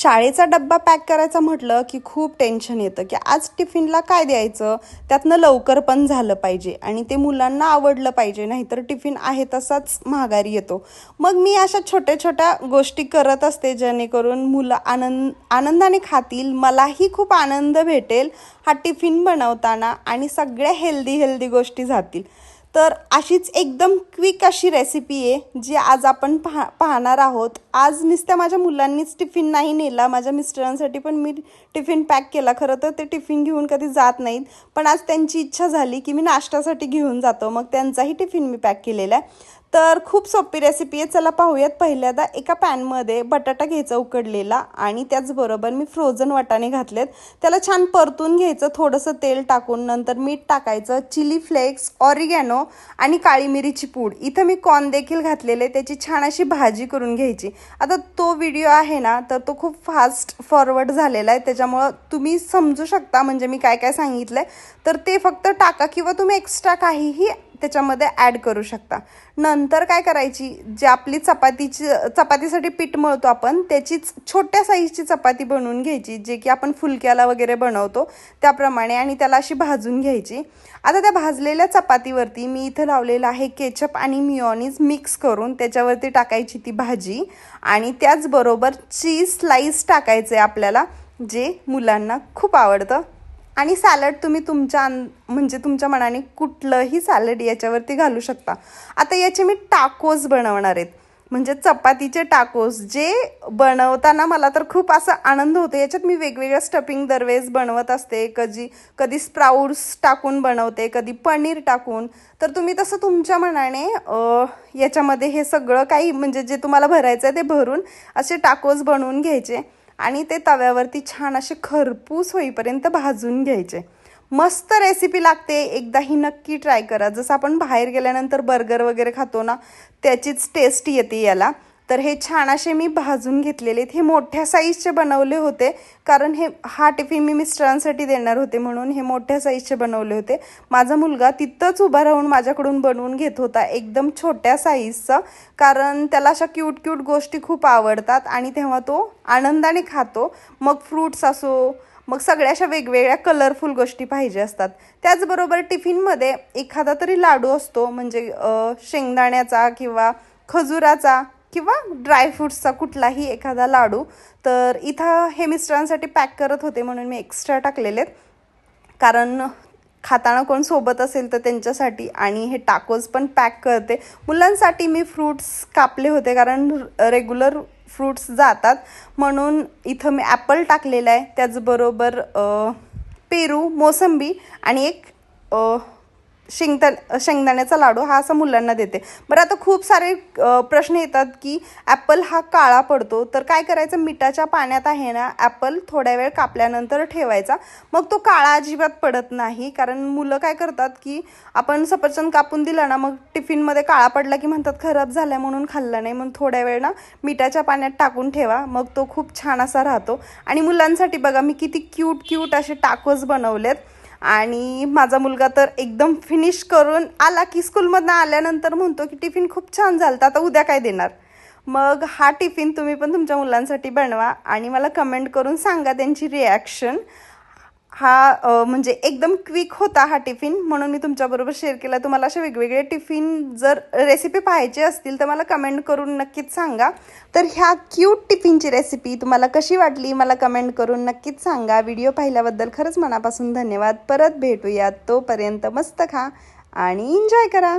शाळेचा डब्बा पॅक करायचा म्हटलं की खूप टेन्शन येतं की आज टिफिनला काय द्यायचं? त्यातनं लवकर पण झालं पाहिजे आणि ते मुलांना आवडलं पाहिजे नाहीतर टिफिन आहे तसाच महागारी येतो. मग मी अशा छोट्या छोट्या गोष्टी करत असते जेणेकरून मुलं आनंद आनंदाने खातील मलाही खूप आनंद भेटेल हा टिफिन बनवताना आणि सगळ्या हेल्दी हेल्दी गोष्टी जातील. तर अशीच एकदम क्विक अशी रेसिपी आहे जी आज आपण पाहा पाहणार आहोत. आज नुसत्या माझ्या मुलांनीच टिफिन नाही नेला माझ्या मिस्टरांसाठी पण मी टिफिन पॅक केला. खरं तर ते टिफिन घेऊन कधी जात नाहीत. पण आज त्यांची इच्छा झाली की मी नाश्त्यासाठी घेऊन जातो. मग त्यांचाही टिफिन मी पॅक केलेला आहे. तर खूप सोपी रेसिपी आहे. चला पाहूयात पहिल्यांदा. एका पॅनमध्ये बटाटा घ्यायचा उकडलेला आणि त्याचबरोबर मी फ्रोझन वाटाणे घातलेत. त्याला छान परतून घ्यायचं. थोडंसं तेल टाकून नंतर मीठ टाकायचं. चिली फ्लेक्स ऑरिगॅनो आणि काळी मिरीची पूड. इथं मी कॉर्न देखील घातलेले त्याची छान अशी भाजी करून घ्यायची. आता तो व्हिडिओ आहे ना तर तो खूप फास्ट फॉरवर्ड झालेला आहे. त्याच्यामुळं तुम्ही समजू शकता म्हणजे मी काय काय सांगितलं आहे तर ते फक्त टाका किंवा तुम्ही एक्स्ट्रा काहीही त्याच्यामध्ये ॲड करू शकता. नंतर काय करायची? जी आपली चपातीची चपातीसाठी पीठ मळतो आपण त्याचीच छोट्या साईजची चपाती बनवून घ्यायची जे की आपण फुलक्याला वगैरे बनवतो त्याप्रमाणे आणि त्याला अशी भाजून घ्यायची. आता त्या भाजलेल्या चपातीवरती मी इथं लावलेलं आहे केचप आणि मिओनीज मिक्स करून त्याच्यावरती टाकायची ती भाजी आणि त्याचबरोबर चीज स्लाईस आहे आपल्याला जे मुलांना खूप आवडतं. आणि सॅलड तुम्ही तुमच्या म्हणजे तुमच्या मनाने कुठलंही सॅलड याच्यावरती घालू शकता. आता याचे मी टाकोज बनवणार आहेत. म्हणजे चपातीचे टाकोस जे बनवताना मला तर खूप असा आनंद होतो. याच्यात मी वेगवेगळ्या स्टफिंग दरवेळेस बनवत असते. कधी कधी स्प्राऊट्स टाकून बनवते कधी पनीर टाकून. तर तुम्ही तसं तुमच्या मनाने याच्यामध्ये हे सगळं काही म्हणजे जे तुम्हाला भरायचं आहे ते भरून असे टाकोस बनवून घ्यायचे. आणि ते तव्यावरती छान असे खरपूस होईपर्यंत भाजून घ्यायचे. मस्त रेसिपी लागते. एकदा ही नक्की ट्राय करा. जसं आपण बाहेर गेल्यानंतर बर्गर वगैरे खातो ना त्याचीच टेस्ट येते याला. तर हे छान असे मी भाजून घेतलेले आहेत. हे मोठ्या साईजचे बनवले होते. कारण हे हा टिफिन मी मिस्टरांसाठी देणार होते म्हणून हे मोठ्या साईजचे बनवले होते. माझा मुलगा तिथंच उभा राहून माझ्याकडून बनवून घेत होता एकदम छोट्या साईजचा कारण त्याला अशा क्यूट क्यूट गोष्टी खूप आवडतात आणि तेव्हा तो आनंदाने खातो. मग फ्रूट्स असो मग सगळ्या अशा वेगवेगळ्या कलरफुल गोष्टी पाहिजे असतात. त्याचबरोबर टिफिनमध्ये एखादा तरी लाडू असतो म्हणजे शेंगदाण्याचा किंवा खजुराचा. किंवा ड्रायफ्रूट्सचा कुठलाही एखादा लाडू तर इथं हे मिस्टरांसाठी पॅक करत होते म्हणून मी एक्स्ट्रा टाकलेले आहेत. कारण खाताना कोण सोबत असेल तर त्यांच्यासाठी आणि हे टाकोज पण पॅक करते. मुलांसाठी मी फ्रूट्स कापले होते कारण रेग्युलर फ्रूट्स जातात. म्हणून इथं मी ॲपल टाकलेलं आहे. त्याचबरोबर पेरू मोसंबी आणि एक शेंगदा शेंगदाण्याचा लाडू हा असा मुलांना देते. बरं आता खूप सारे प्रश्न येतात की ॲपल हा काळा पडतो तर काय करायचं? मिठाच्या पाण्यात आहे ना ॲपल थोड्या वेळ कापल्यानंतर ठेवायचा. मग तो काळा अजिबात पडत नाही कारण मुलं काय करतात की आपण सफरचंद कापून दिला ना मग टिफिनमध्ये काळा पडला की म्हणतात खराब झाला म्हणून खाल्ला नाही. मग थोड्या वेळ ना मिठाच्या पाण्यात टाकून ठेवा मग तो खूप छान असा राहतो. आणि मुलांसाठी बघा मी किती क्यूट क्यूट असे टाकोज बनवलेत. आणि माझा मुलगा तर एकदम फिनिश करून आला की स्कूलमधनं आल्यानंतर म्हणतो की टिफिन खूप छान झालं आता उद्या काय देणार? मग हा टिफिन तुम्ही पण तुमच्या मुलांसाठी बनवा आणि मला कमेंट करून सांगा त्यांची रिॲक्शन हा म्हणजे एकदम क्विक होता हा टिफिन. म्हणून मी तुमच्याबरोबर शेअर केला. तुम्हाला असे वेगवेगळे टिफिन जर रेसिपी पाहायचे असतील तर मला कमेंट करून नक्कीच सांगा. तर ह्या क्यूट टिफिनची रेसिपी तुम्हाला कशी वाटली मला कमेंट करून नक्कीच सांगा. व्हिडिओ पाहिल्याबद्दल खरंच मनापासून धन्यवाद. परत भेटूयात तोपर्यंत मस्त खा आणि एन्जॉय करा.